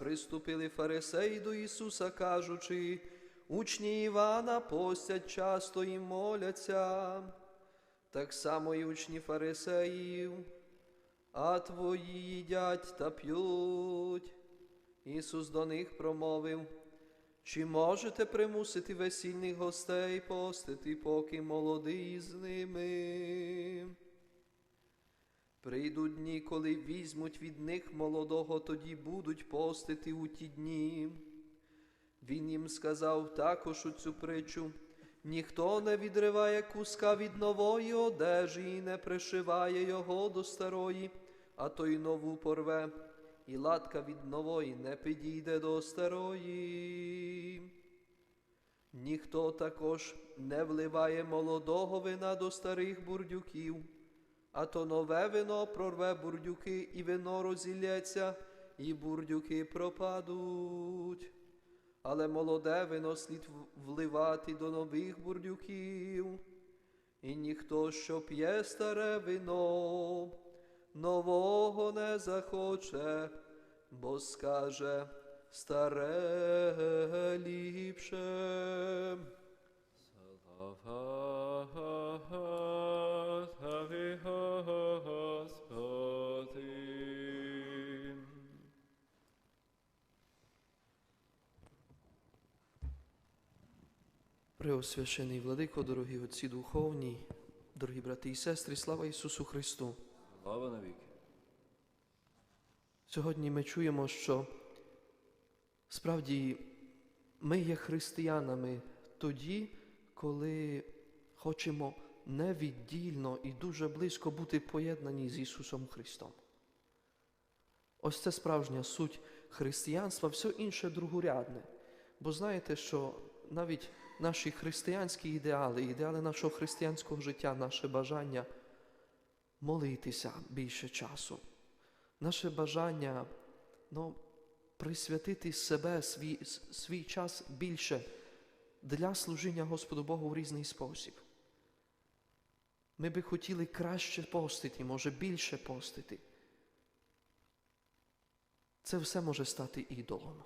Приступили фарисеї до Ісуса, кажучи, учні Івана постять часто і моляться, так само і учні фарисеїв, а твої їдять та п'ють. Ісус до них промовив, чи можете примусити весільних гостей постити, поки молодий з ними? Прийдуть дні, коли візьмуть від них молодого, тоді будуть постити у ті дні. Він їм сказав також у цю притчу, ніхто не відриває куска від нової одежі і не пришиває його до старої, а то й нову порве, і латка від нової не підійде до старої. Ніхто також не вливає молодого вина до старих бурдюків, а то нове вино прорве бурдюки, і вино розілється, і бурдюки пропадуть. Але молоде вино слід вливати до нових бурдюків, і ніхто, що п'є старе вино, нового не захоче, бо скаже старе ліпше. Слава Господи. Преосвящений владико, дорогі отці духовні, дорогі брати і сестри, слава Ісусу Христу! Слава навіки. Сьогодні ми чуємо, що справді ми є християнами тоді, коли хочемо невіддільно і дуже близько бути поєднані з Ісусом Христом. Ось це справжня суть християнства, все інше другорядне. Бо знаєте, що навіть наші християнські ідеали, ідеали нашого християнського життя, наше бажання молитися більше часу, наше бажання ну, присвятити себе, свій, свій час більше для служіння Господу Богу в різний спосіб. Ми би хотіли краще постити, може більше постити. Це все може стати ідолом.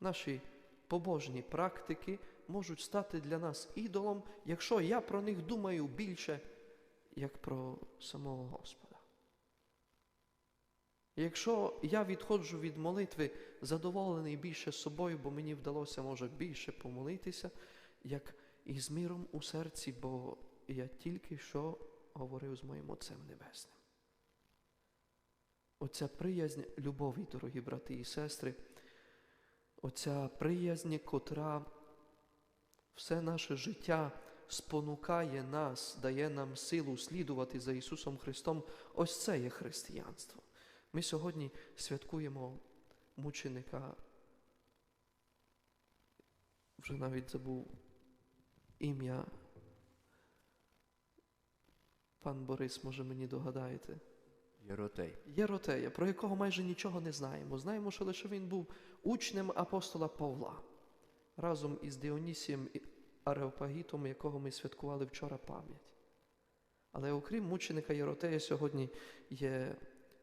Наші побожні практики можуть стати для нас ідолом, якщо я про них думаю більше, як про самого Господа. Якщо я відходжу від молитви задоволений більше собою, бо мені вдалося, може, більше помолитися, як і з миром у серці, бо я тільки що говорив з моїм Отцем Небесним. Оця приязнь любові, дорогі брати і сестри, оця приязнь, котра все наше життя спонукає нас, дає нам силу слідувати за Ісусом Христом, ось це є християнство. Ми сьогодні святкуємо мученика, вже навіть забув ім'я. Пан Борис, може мені догадаєте? Єротей. Єротея, про якого майже нічого не знаємо. Знаємо, що лише він був учнем апостола Павла разом із Діонісієм і Ареопагітом, якого ми святкували вчора пам'ять. Але окрім мученика Єротея, сьогодні є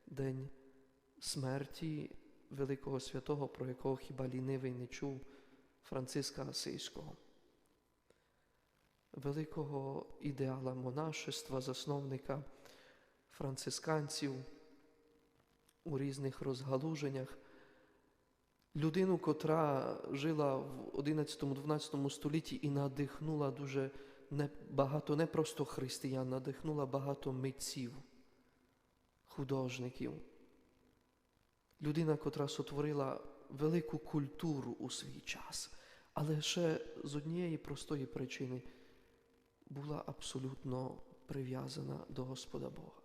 день смерті великого святого, про якого хіба лінивий не чув Франциска Асийського. Великого ідеала монашества, засновника францисканців у різних розгалуженнях. Людину, котра жила в 11-12 столітті і надихнула дуже багато не просто християн, надихнула багато митців, художників. Людина, котра сотворила велику культуру у свій час, але ще з однієї простої причини була абсолютно прив'язана до Господа Бога.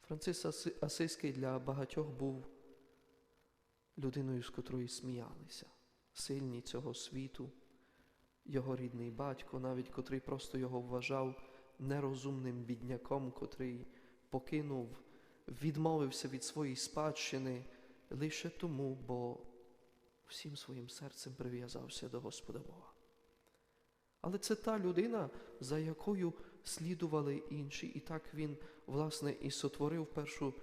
Францис Асиський для багатьох був людиною, з котрої сміялися, сильні цього світу, його рідний батько, навіть котрий просто його вважав нерозумним бідняком, котрий покинув, відмовився від своєї спадщини лише тому, бо всім своїм серцем прив'язався до Господа Бога. Але це та людина, за якою слідували інші, і так він, власне, і сотворив першу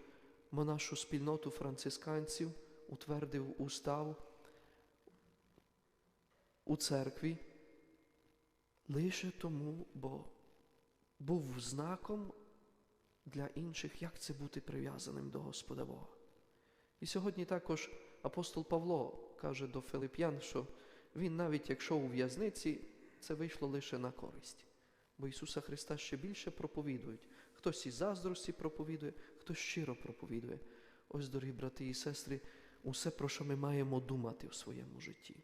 монашу спільноту францисканців, утвердив устав у церкві лише тому, бо був знаком для інших, як це бути прив'язаним до Господа Бога. І сьогодні також апостол Павло каже до Филип'ян, що він навіть якщо у в'язниці, це вийшло лише на користь. Бо Ісуса Христа ще більше проповідують. Хтось із заздрості проповідує, хтось щиро проповідує. Ось, дорогі брати і сестри, усе, про що ми маємо думати в своєму житті.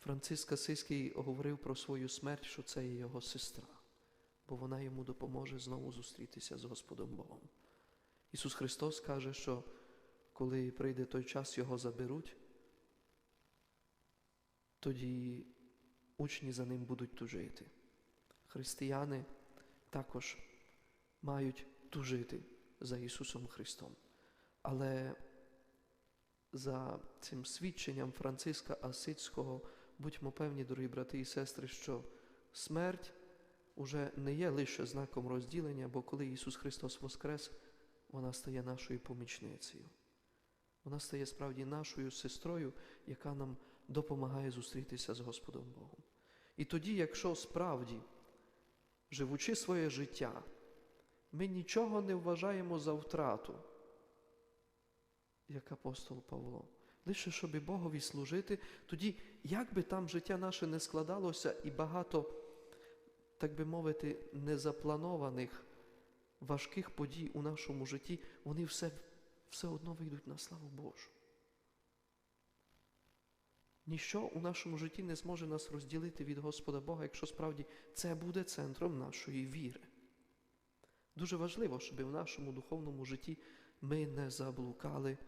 Франциск Асиський говорив про свою смерть, що це є його сестра, бо вона йому допоможе знову зустрітися з Господом Богом. Ісус Христос каже, що коли прийде той час, його заберуть, тоді учні за ним будуть тужити. Християни також мають тужити за Ісусом Христом. Але за цим свідченням Франциска Асицького будьмо певні, дорогі брати і сестри, що смерть уже не є лише знаком розділення, бо коли Ісус Христос воскрес, вона стає нашою помічницею. Вона стає справді нашою сестрою, яка нам допомагає зустрітися з Господом Богом. І тоді, якщо справді, живучи своє життя, ми нічого не вважаємо за втрату, як апостол Павло, лише щоб Богові служити, тоді, як би там життя наше не складалося, і багато, так би мовити, незапланованих важких подій у нашому житті, вони все, все одно вийдуть на славу Божу. Ніщо у нашому житті не зможе нас розділити від Господа Бога, якщо справді це буде центром нашої віри. Дуже важливо, щоб в нашому духовному житті ми не заблукали,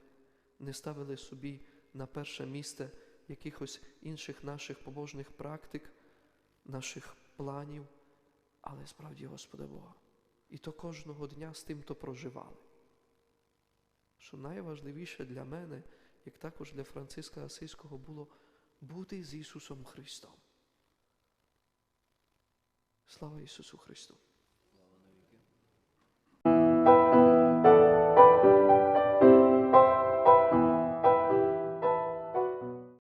не ставили собі на перше місце якихось інших наших побожних практик, наших планів, але справді Господа Бога. І то кожного дня з тим то проживали. Що найважливіше для мене, як також для Франциска Асийського, було бути з Ісусом Христом. Слава Ісусу Христу!